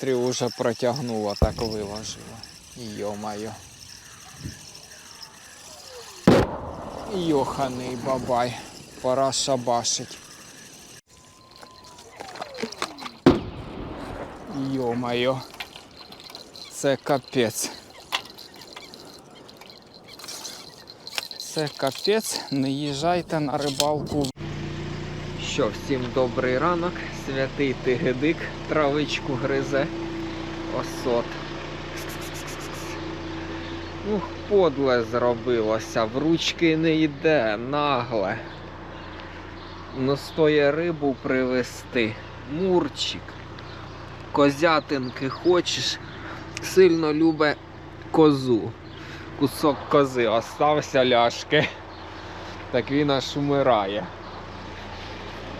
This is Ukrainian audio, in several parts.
метрів уже протягнуло, так виложило. Йо-моє. Йоханий бабай. Пора шабашить. Йо-моє. Це капець. Це капець, не їжджайте на рибалку. Що, всім добрий ранок. Святий Тигедик травичку гризе. Осот. Ух, подле зробилося, в ручки не йде, нагле. Ну стоє рибу привезти. Мурчик. Козятинки хочеш. Сильно любе козу. Кусок кози остався ляшки. Так він аж умирає.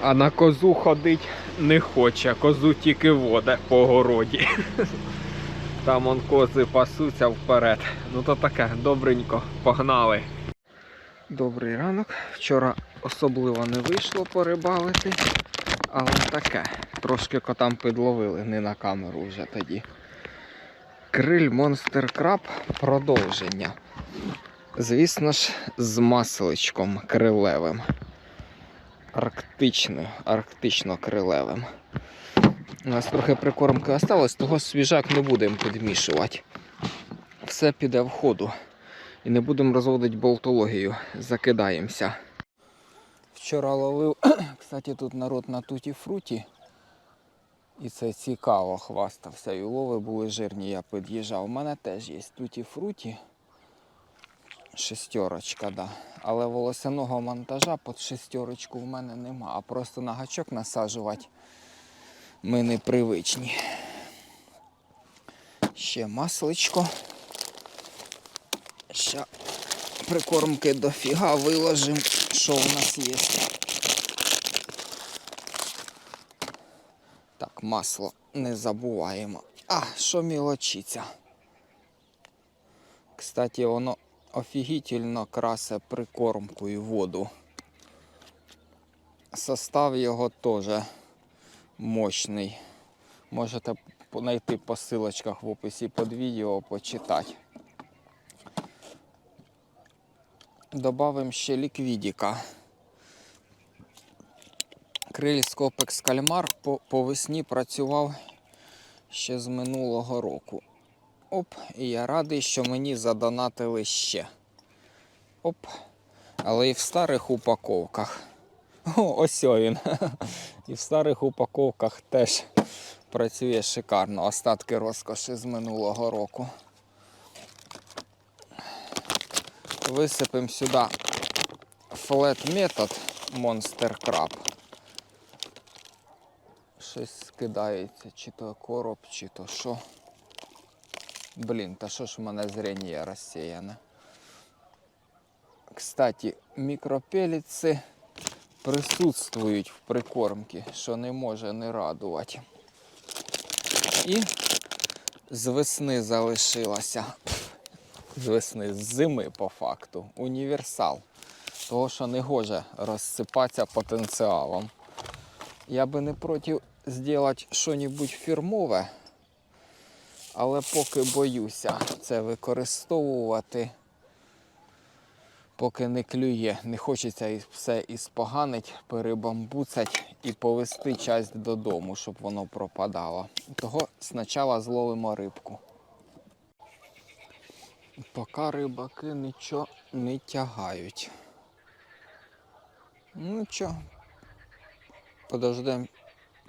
А на козу ходить не хоче, козу тільки воде по городі. Там он кози пасуться вперед. Ну то таке, добренько, погнали. Добрий ранок. Вчора особливо не вийшло порибалити, але таке. Трошки котам підловили, не на камеру вже тоді. Криль Монстер Краб продовження. Звісно ж, з масличком крилевим. Арктичним, арктично-крилевим. У нас трохи прикормки осталось, того свіжак не будемо підмішувати. Все піде в ходу. І не будемо розводити болтологію. Закидаємося. Вчора ловив, кстати, тут народ на туті фруті. І це цікаво хвастався. І улови були жирні, я під'їжджав. У мене теж є туті фруті. Шестерочка, да. Але волосяного монтажа під шестерочку в мене нема. А просто на гачок насаджувати ми не привичні. Ще масличко. Ще прикормки дофіга виложимо, що у нас є. Так, масло не забуваємо. А, що мілочиться. Кстати, воно офігітельно красе прикормкою воду. Состав його теж мощний. Можете знайти по силочках в описі під відео, почитати. Добавимо ще ліквідіка. Криль Скопекс Кальмар по, по весні працював ще з минулого року. Оп, і я радий, що мені задонатили ще. Оп. Але і в старих упаковках. О, ось він. І в старих упаковках теж працює шикарно. Остатки розкоші з минулого року. Висипемо сюди флет метод Monster Crab. Щось скидається, чи то короб, чи то що. Блін, та що ж в мене зрення розсіяне. Кстати, мікропеліці присутствують в прикормці, що не може не радувати. І з весни залишилося. З весни, з зими по факту. Універсал. Того, що не гоже розсипатися потенціалом. Я би не проти зробити щось фірмове, але поки боюся це використовувати, поки не клює. Не хочеться все іспоганить, перебамбуцать і повести часть додому, щоб воно пропадало. Того спочатку зловимо рибку. Поки рибаки нічого не тягають. Ну що, подождемо.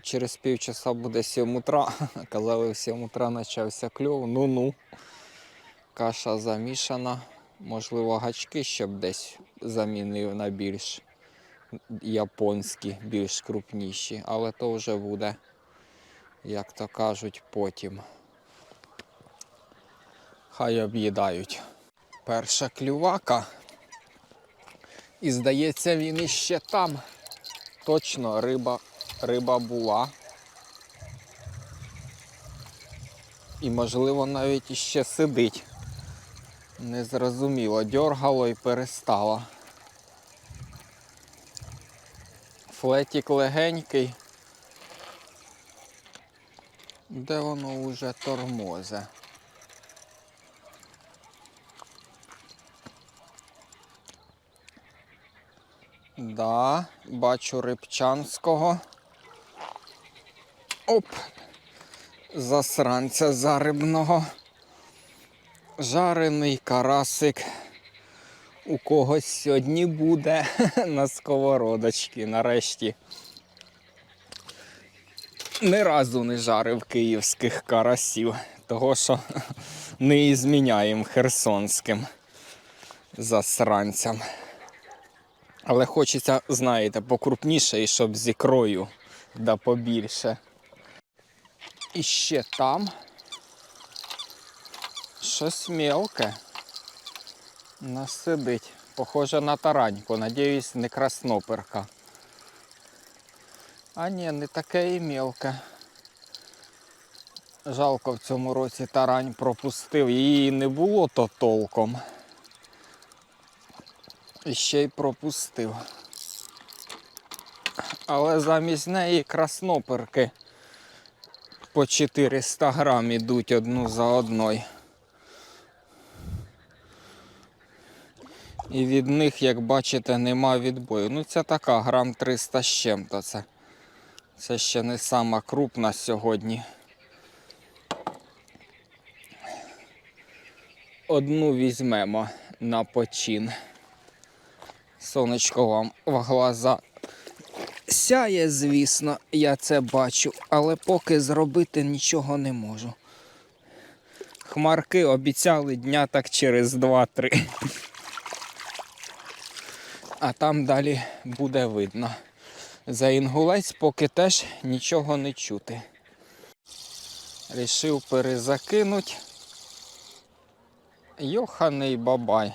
Через півчаса буде 7 утра. Казали, в 7 утра почався кльов. Ну-ну. Каша замішана. Можливо, гачки щоб десь замінив на більш японські, більш крупніші. Але то вже буде, як то кажуть, потім. Хай об'їдають. Перша клювака. І здається, він іще там. Точно риба, риба була. І можливо навіть іще сидить. Незрозуміло, дьоргало і перестало. Флетик легенький. Де воно уже тормозе? Да, бачу рибчанського. Оп! Засранця зарибного. Жарений карасик. У когось сьогодні буде на сковородочці нарешті. Ні разу не жарив київських карасів, того що не ізміняєм херсонським засранцям. Але хочеться, знаєте, покрупніше і щоб з ікрою да побільше. І ще там щось мелке. Нас сидить. Похоже на тараньку. Надіюсь, не красноперка. А ні, не таке і мелке. Жалко в цьому році тарань пропустив. Її не було то толком. І ще й пропустив. Але замість неї красноперки по 400 грам ідуть одну за одною. І від них, як бачите, нема відбою. Ну це така грам 300 з чим-то це. Це ще не сама крупна сьогодні. Одну візьмемо на почин. Сонечко вам в глаза сяє, звісно, я це бачу, але поки зробити нічого не можу. Хмарки обіцяли дня так через 2-3. А там далі буде видно. За інгулець поки теж нічого не чути. Рішив перезакинуть. Йоханий бабай.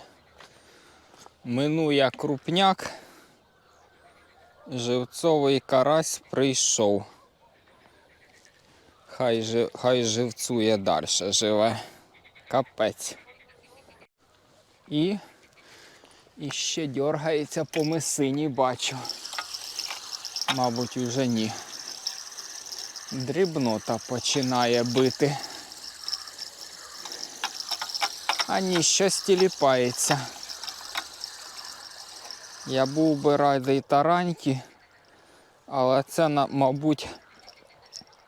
Минує крупняк. Живцовий карась прийшов. Хай, жи- хай живцує далі, живе. Капець. І, і ще дергається по мисині, бачу. Мабуть, уже ні. Дрібнота починає бити. А ні, щось тіліпається. Я був би радий тараньки, але це, мабуть,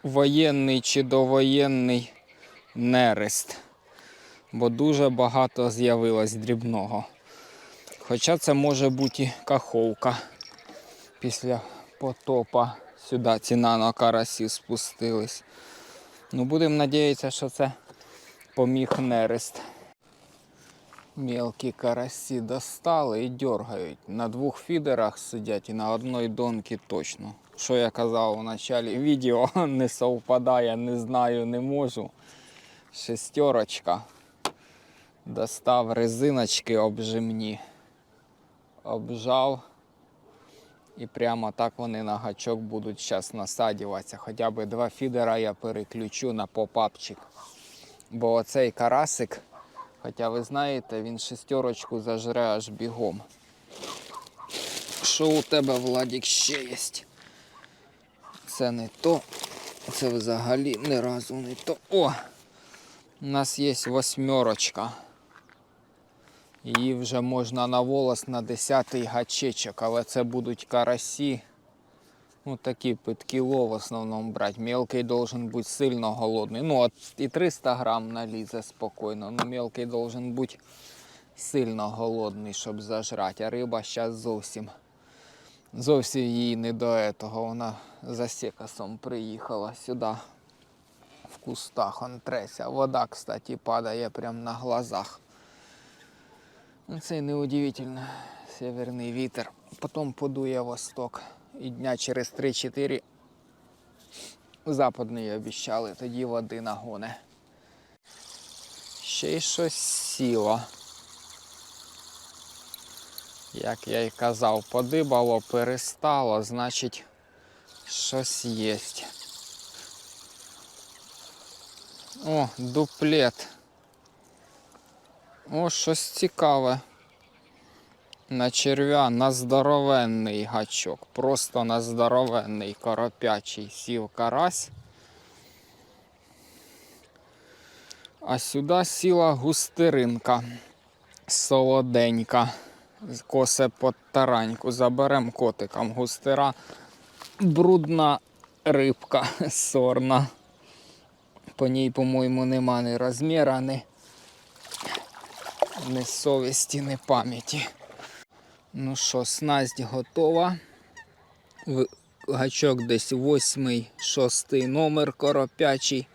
воєнний чи довоєнний нерест. Бо дуже багато з'явилось дрібного. Хоча це може бути і каховка. Після потопа сюди ціна на карасів спустились. Ну, будемо надіятися, що це поміг нерест. Мелкі карасі достали і дергають. На двох фідерах сидять і на одній донці точно. Що я казав у началі відео, не совпадає, не знаю, не можу. Шестерочка. Достав резиночки обжимні. Обжав. І прямо так вони на гачок будуть зараз насадюватися. Хоча б два фідера я переключу на попапчик. Бо оцей карасик, хоча ви знаєте, він шестерочку зажре аж бігом. Що у тебе, Владік, ще є? Це не то. Це взагалі ні разу не то. О! У нас є восьмерочка. Її вже можна на волос на 10-й гачечок, але це будуть карасі. Ну, такі під кіло в основному брати. Мелкий должен бути сильно голодний. Ну, от і 300 грам налізе спокійно. Ну, мелкий должен бути сильно голодний, щоб зажрати. А риба зараз зовсім. Зовсім їй не до этого. Вона за секасом приїхала сюди. В кустах он треся. Вода, кстати, падає прямо на глазах. Це неудивительно. Северний вітер. Потім подує восток. І дня через 3-4 западний обіщали, тоді води нагоне. Ще й щось сіло. Як я й казав, подибало, перестало, значить щось є. О, дуплет. О, щось цікаве. На черв'я на здоровенний гачок. Просто на здоровенний коропячий сів карась. А сюди сіла густеринка. Солоденька. Косе под тараньку. Заберем котикам. Густера брудна рибка сорна. По ній, по-моєму, нема ні розміра, ні, ні совісті, ні пам'яті. Ну що, снасть готова. Гачок десь восьмий, шостий номер коропячий,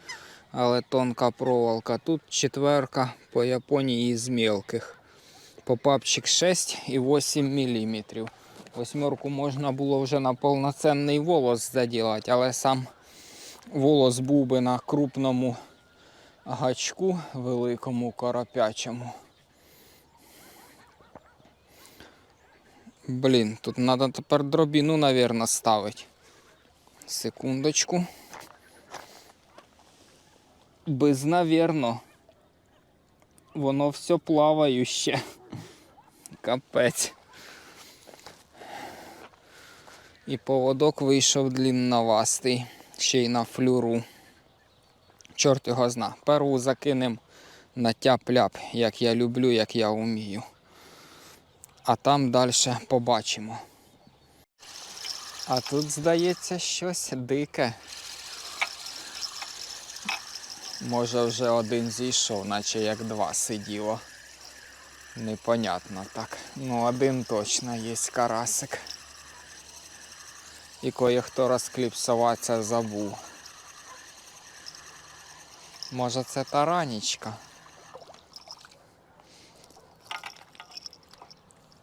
але тонка проволока. Тут четверка по Японії із мелких. Попапчик 6 і 8 мм. Восьмерку можна було вже на повноцінний волос заділати, але сам волос був би на крупному гачку, великому коропячому. Блін, тут треба тепер дробіну, мабуть, ставити. Секундочку. Без, навірно. Воно все плавающе. Капець. І поводок вийшов длінновастий, ще й на флюру. Чорт його зна. Перву закинем на тяп-ляп, як я люблю, як я вмію. А там далі побачимо. А тут, здається, щось дике. Може вже один зійшов, наче як два сиділо. Непонятно так. Ну, один точно є карасик. І кое-хто розкліпсуватися забув. Може це таранічка?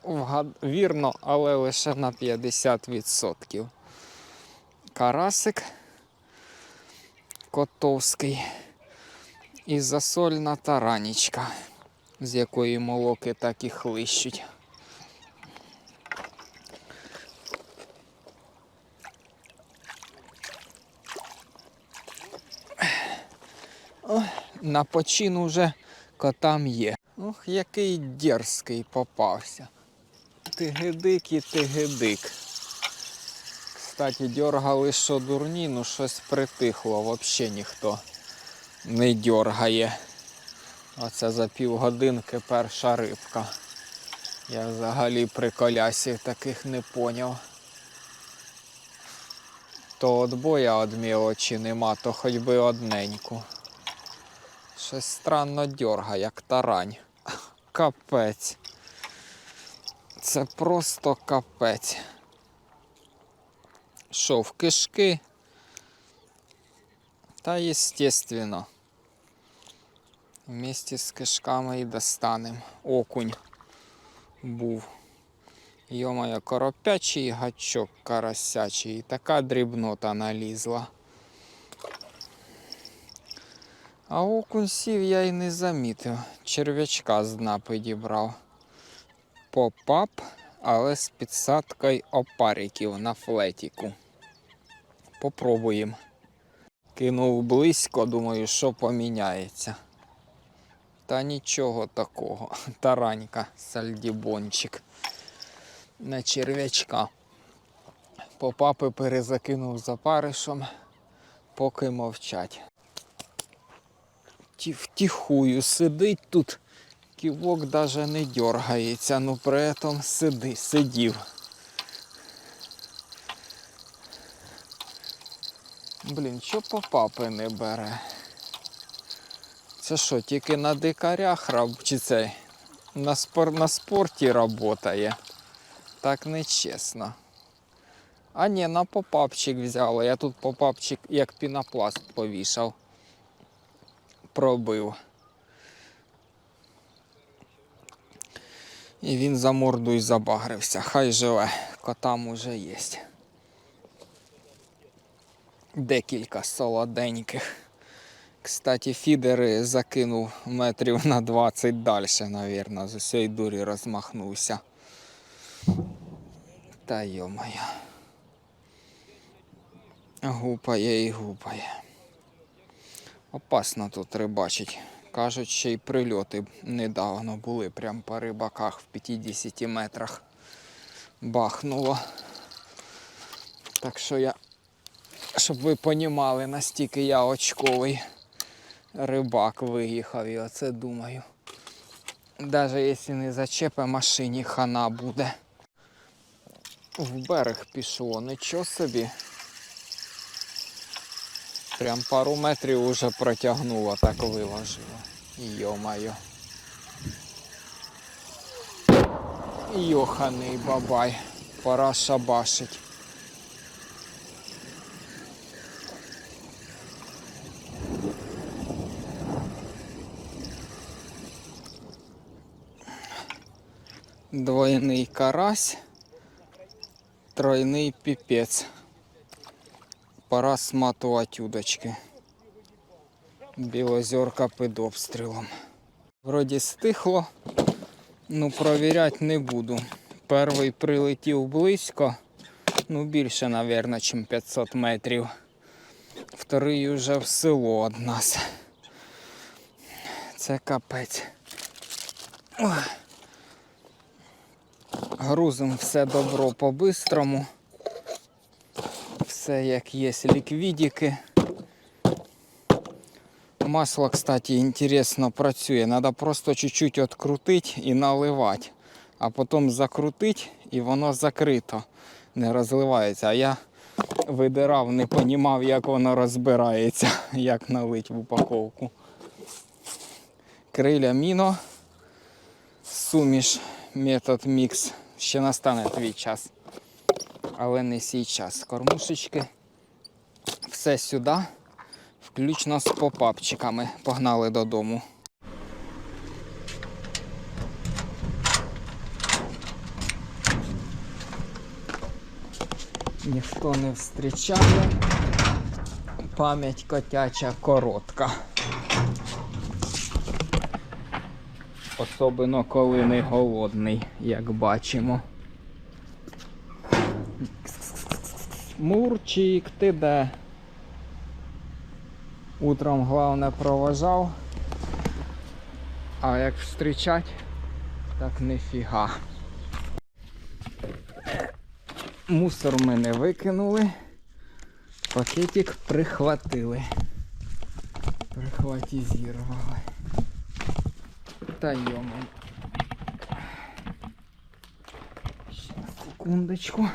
Вгад... Вірно, але лише на 50%. Карасик котовський і засольна таранічка, з якої молоки так і хлищуть. О, на почин уже котам є. Ох, який дерзкий попався. Тигидик і тигидик. Кстати, дергали, що дурні, ну щось притихло, взагалі ніхто не дергає. Оце за півгодинки перша рибка. Я взагалі при колясі таких не поняв. То отбоя від мілочі нема, то хоч би одненьку. Щось странно дергає, як тарань. Капець. Це просто капець. Що, в кишки? Та естественно. Вместе з кишками і достанем. Окунь був. Йомає, коропячий гачок карасячий. І така дрібнота налізла. А окунь сів я й не замітив. Черв'ячка з дна підібрав. Попап, але з підсадкою опариків на флетіку. Попробуємо. Кинув близько, думаю, що поміняється. Та нічого такого. Таранька, сальдібончик. На черв'ячка. Попапи перезакинув за паришем, поки мовчать. Втіхую сидить тут, ківок даже не дергається, ну при этом сиди, сидів. Блін, що попапи не бере? Це що, тільки на дикарях чи це на, спор... на спорті працює? Так нечесно. А ні, на попапчик взяла. Я тут попапчик як пінопласт повішав. Пробив. І він за морду й забагрився. Хай живе, котам уже є. Декілька солоденьких. Кстати, фідери закинув метрів на 20 далі, навірно, з усієї дурі розмахнувся. Та йомая. Гупає і гупає. Опасно тут рибачить. Кажуть, ще й прильоти недавно були, прям по рибаках в 50 метрах бахнуло. Так що я, щоб ви понімали, настільки я очковий рибак виїхав і оце думаю. Даже якщо не зачепе машині, хана буде. В берег пішло, нічого собі. Прям пару метрів уже протягнуло, так виложило. Йо-майо. Йоханий бабай. Пора шабашить. Двойний карась, тройний піпець. Пора сматувати удочки. Білозерка під обстрілом. Вроді стихло, ну провіряти не буду. Перший прилетів близько, ну більше, мабуть, ніж 500 метрів. Вторий уже в село від нас. Це капець. Ой. Грузим все добро по-бистрому. Все як є ліквідики. Масло, кстати, інтересно працює. Надо просто чуть-чуть відкрутити і наливати. А потім закрутити і воно закрито. Не розливається. А я видирав, не розумів, як воно розбирається, як налить в упаковку. Криля міно. Суміш метод мікс. Ще настане твій час. Але не сій час. Кормушечки. Все сюди. Включно з попапчиками. Погнали додому. Ніхто не зустрічає. Пам'ять котяча коротка. Особливо коли не голодний, як бачимо. Мурчик, ти де? Утром головне проважав. А як зустрічать, так нефіга. Мусор ми не викинули. Пакетик прихватили. Прихватизірували. Та йому. Ще секундочку.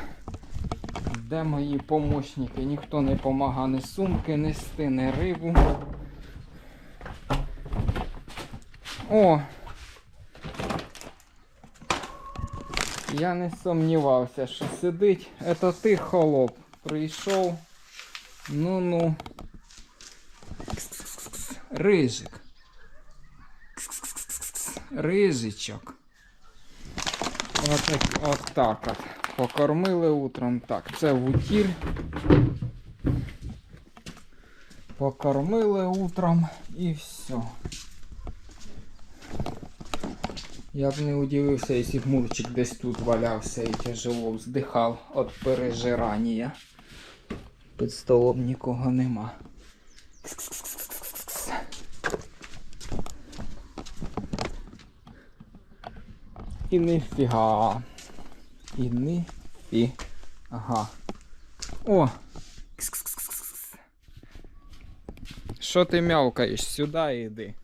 Де мої помощники? Ніхто не помага ні сумки нести, ні рибу. О! Я не сумнівався, що сидить. Это ти, холоп, прийшов. Ну-ну. Рижик. Рижичок. Отак, от так от. Покормили утром. Так, це вутір. Покормили утром і все. Я б не удивився, якщо б мурчик десь тут валявся і тяжело вздихав від пережирання. Під столом нікого нема. І ніфіга. І ніфі. Ага. О! Кс-кс-кс-кс-кс. Що ти мявкаєш? Сюди йди.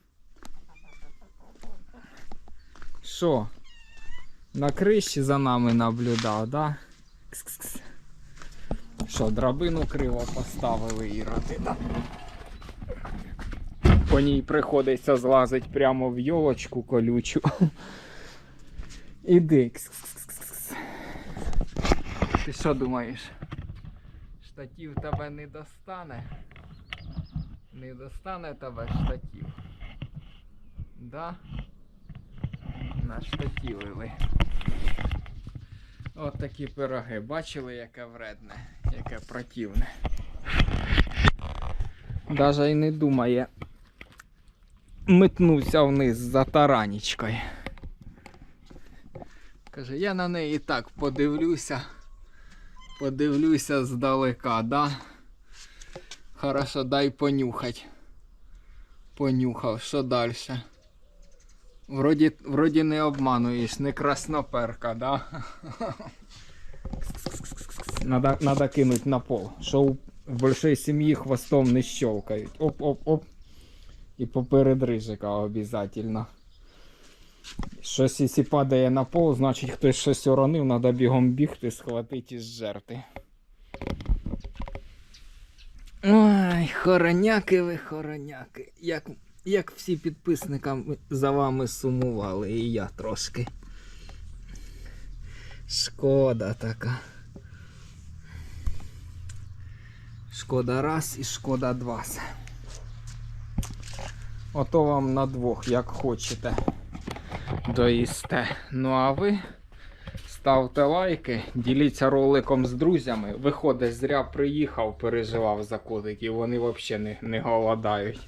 Що? На криші за нами наблюдав, да? Що, драбину криво поставили іроди, да? По ній приходиться злазить прямо в йолочку колючу. Іди. Кс-кс-кс-кс. Ти що думаєш? Штатів тебе не достане? Не достане тебе штатів. Да? На Наштатівили. От такі пироги. Бачили, яке вредне, яке противне. Даже й не думає метнувся вниз за таранічкою. Каже, я на неї так подивлюся. Подивлюся здалека, да? Хорошо, дай понюхать. Понюхав, що далі? Вроді, вроді не обмануєш, не красноперка, да? Надо, надо кинуть на пол. Що в большой сім'ї хвостом не щелкають. Оп-оп-оп. І поперед рижика обов'язково. Щось, якщо падає на пол, значить хтось щось уронив, треба бігом бігти, схватити і зжерти. Ой, хороняки ви, хороняки. Як, як всі підписникам за вами сумували, і я трошки. Шкода така. Шкода раз і шкода два. Ото вам на двох, як хочете. Доїсте. Ну а ви ставте лайки, діліться роликом з друзями. Виходить, зря приїхав, переживав за котиків, вони взагалі не, не голодають.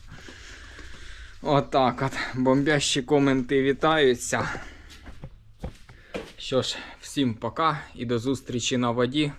Отак от. Бомбящі коменти вітаються. Що ж, всім пока і до зустрічі на воді.